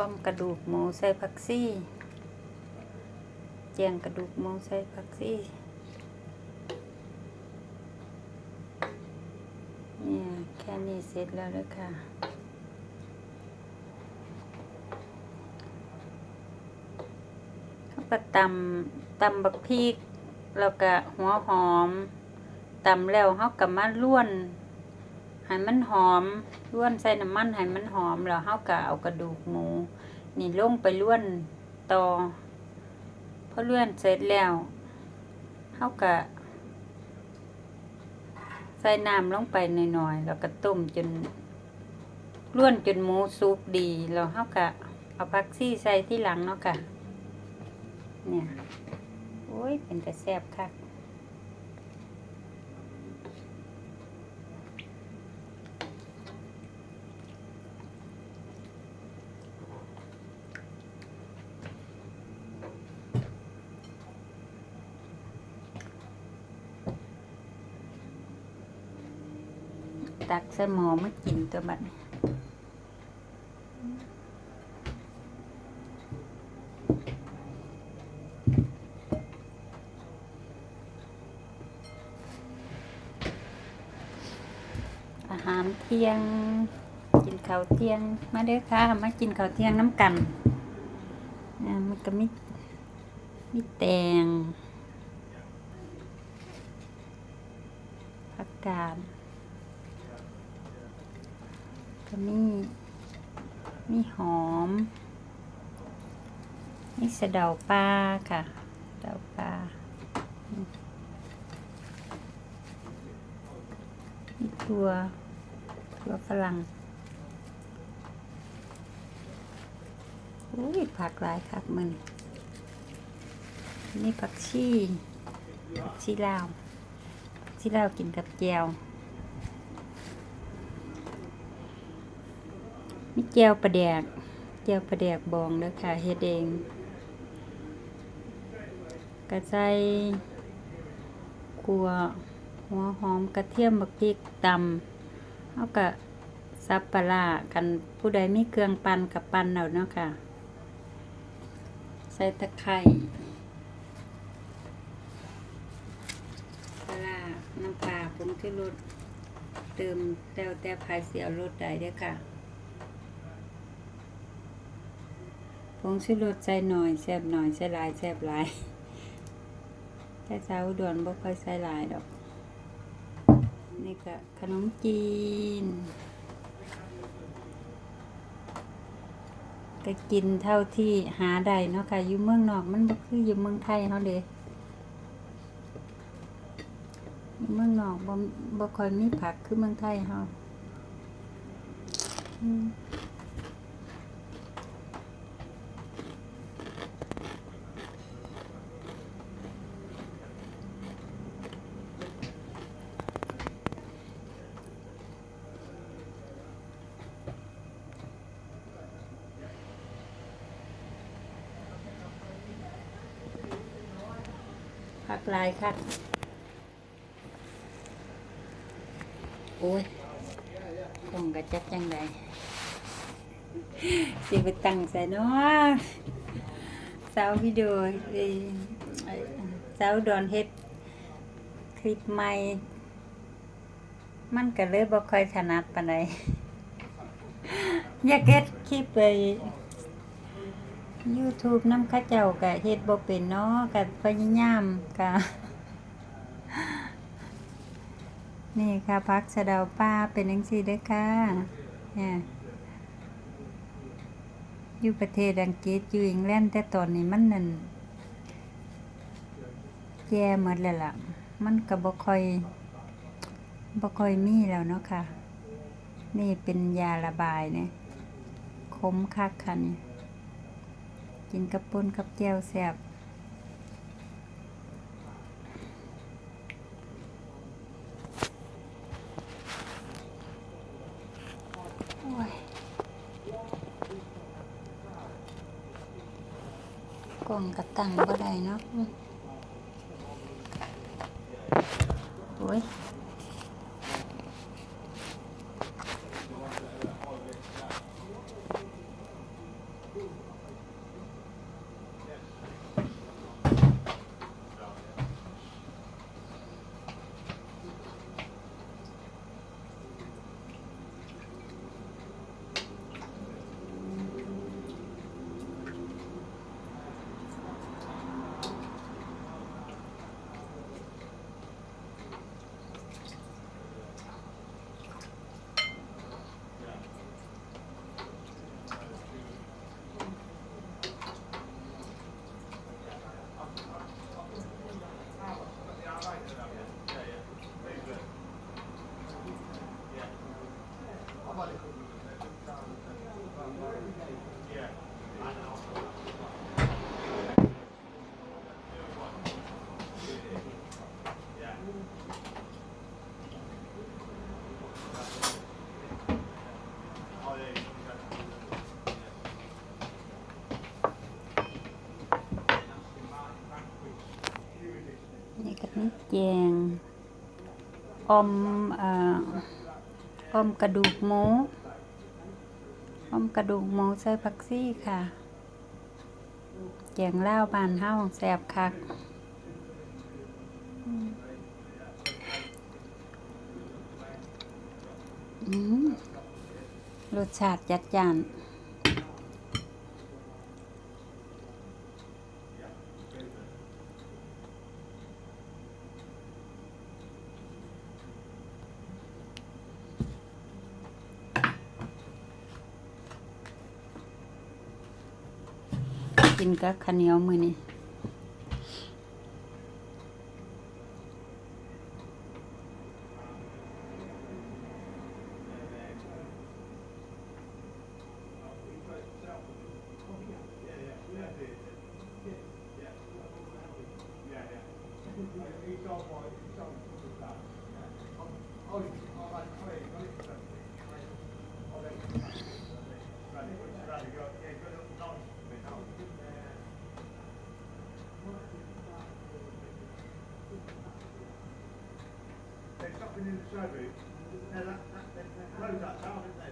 อ้อมกระดูกหมูใส่ผักซี่ เจียงกระดูกหมูใส่ผักซี่เนี่ยแค่นี้เสร็จแล้วเลยค่ะเขาก็ตำตำบักพริก แล้วก็หัวหอมตำแล้วเขาก็มาล้วน ให้มันหอมล้วนใส่น้ำมันให้มันหอมแล้วเฮาก็เอากระดูกหมู นี่ลงไปล้วนต่อพอล้วนเสร็จแล้วเฮาก็ใส่น้ำลงไปหน่อยๆแล้วก็ต้มจนล้วนจนหมูสุกดีแล้วเฮาก็เอาผักซี่ใส่ที่หลังเนาะค่ะเนี่ยโอ้ยเป็นแต่แซ่บคัก ตักใส่หม้อมากินตัวบัดอาหารเที่ยง กินข้าวเที่ยง มาเด้อค่ะ มากินข้าวเที่ยงน้ำกันอ่ามันก็มีมีแตงผักกาด ก็มีมีหอมมีสะเดาปลาค่ะสะเดาปลามีตัวตัวฝรั่งอุ้ยผักหลายครับมันนี่ผักชีผักชีลาวผักชีลาวกินกับแจว มีแจวปลาแดกแจวปลาแดกบองเด้อค่ะเฮ็ดเองกระใส่กัวหัวหอมกระเทียมบักพริกตำเอากะซับปลากันผู้ใดมีเครื่องปั่นกับปั่นเอาเนาะค่ะ ใส่ตะไคร้ปลาน้ำปลาผงชูรสเติมแล้วแต่ภายเสียวรสได้ด้อค่ะ งชูรสใส่หน่อยแซ่บหน่อยใส่หลายแซ่บหลายแต่สาวอุดวนบ่ค่อยใส่หลายดอก นี่ก็ขนมจีน ก็กินเท่าที่หาได้เนาะค่ะอยู่เมืองนอกมันบ่คืออยู่เมืองไทยเฮาเด้อยู่เมืองนอกบ่บ่ค่อยมีผักคือเมืองไทยเฮาอืม กลายค่ะโอ้ยคงกระจักจังใดสิไปตั้งใส่เนาะสาววิดีโอเอ้ยเอ้ยสาวดอนเฮ็ดคลิปใหม่ มันก็เลยบ่ค่อยถนัดปานใดอยากเฮ็ดคลิปไป YouTube นำข้าเจ้าก็เฮ็ดบ่เป็นเนาะก็พยายามก็นี่ค่ะพักสะดาป้าเป็นจังซี่เด้อค่ะเนี่ยอยู่ประเทศอังกฤษอยู่อังกฤษแต่ตอนนี้มันนั่นแย่หมดแล้วล่ะ มันก็บ่ค่อยบ่ค่อยมีแล้วเนาะค่ะ นี่เป็นยาระบายเนี่ยขมคักค่ะนี่ กินกับปุ้นกับแก้วแซ่บโอ้ยกล่องกระตังบ่ได้เนาะอืมโอ้ย แจงอมเอ่อมกระดูกหมูอมกระดูกหมูใส่ผักซี่ค่ะแจงเลาบ้านเฮาแซ่บคักรสชาติจัดจ้าน กินกับข้าวเหนียวมือนี้ in the surgery, and I, I, I, I, I, I, I, I,